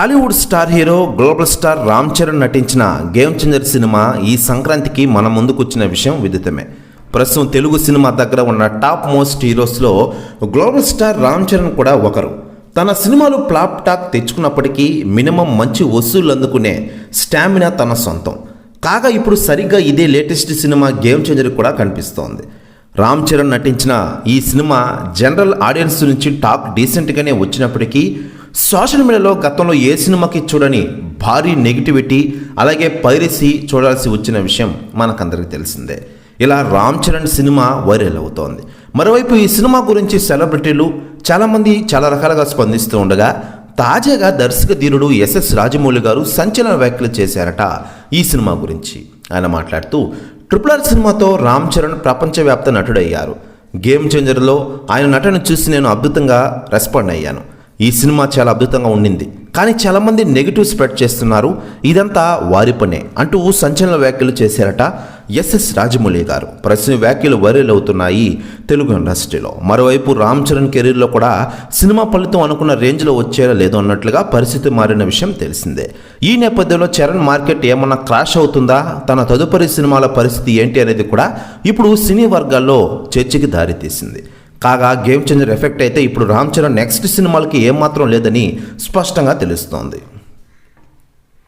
Tollywood star hero global star Ram Charan నటించిన game changer cinema ఈ సంక్రాంతికి మన ముందుకొచ్చిన విషయం విదితమే. ప్రస్తుతం తెలుగు సినిమా దగ్గర ఉన్న టాప్ మోస్ట్ హీరోస్లో గ్లోబల్ స్టార్ రామ్ చరణ్ కూడా ఒకరు. తన సినిమాలు ప్లాప్ టాక్ తెచ్చుకున్నప్పటికీ మినిమం మంచి వసూళ్ళు అందుకునే స్టామినా తన సొంతం. కాగా ఇప్పుడు సరిగ్గా ఇదే లేటెస్ట్ సినిమా గేమ్ చేంజర్ కూడా కనిపిస్తోంది. రామ్ చరణ్ నటించిన ఈ సినిమా జనరల్ ఆడియన్స్ నుంచి టాక్ డీసెంట్గానే వచ్చినప్పటికీ సోషల్ మీడియాలో గతంలో ఏ సినిమాకి చూడని భారీ నెగిటివిటీ అలాగే పైరసీ చూడాల్సి వచ్చిన విషయం మనకందరికీ తెలిసిందే. ఇలా రామ్ చరణ్ సినిమా వైరల్ అవుతోంది. మరోవైపు ఈ సినిమా గురించి సెలబ్రిటీలు చాలామంది చాలా రకాలుగా స్పందిస్తూ ఉండగా తాజాగా దర్శక ధీరుడు ఎస్ఎస్ రాజమౌళి గారు సంచలన వ్యాఖ్యలు చేశారట ఈ సినిమా గురించి. ఆయన మాట్లాడుతూ ట్రిపుల్ ఆర్ సినిమాతో రామ్ చరణ్ ప్రపంచవ్యాప్త నటుడయ్యారు. గేమ్ చేంజర్లో ఆయన నటన చూసి నేను అద్భుతంగా రెస్పాండ్ అయ్యాను. ఈ సినిమా చాలా అద్భుతంగా ఉండింది. కానీ చాలామంది నెగిటివ్ స్ప్రెడ్ చేస్తున్నారు. ఇదంతా వారి పనే అంటూ సంచలన వ్యాఖ్యలు చేశారట ఎస్ఎస్ రాజమౌళి గారు. ప్రస్తుతం వ్యాఖ్యలు వైరల్ అవుతున్నాయి తెలుగు ఇండస్ట్రీలో. మరోవైపు రామ్ చరణ్ కెరీర్లో కూడా సినిమా ఫలితం అనుకున్న రేంజ్లో వచ్చేలా లేదో అన్నట్లుగా పరిస్థితి మారిన విషయం తెలిసిందే. ఈ నేపథ్యంలో చరణ్ మార్కెట్ ఏమన్నా క్రాష్ అవుతుందా? తన తదుపరి సినిమాల పరిస్థితి ఏంటి అనేది కూడా ఇప్పుడు సినీ వర్గాల్లో చర్చకి దారితీసింది. కాగా గేమ్ చేంజర్ ఎఫెక్ట్ అయితే ఇప్పుడు రామ్ చరణ్ నెక్స్ట్ సినిమాలకి ఏమాత్రం లేదని స్పష్టంగా తెలుస్తోంది.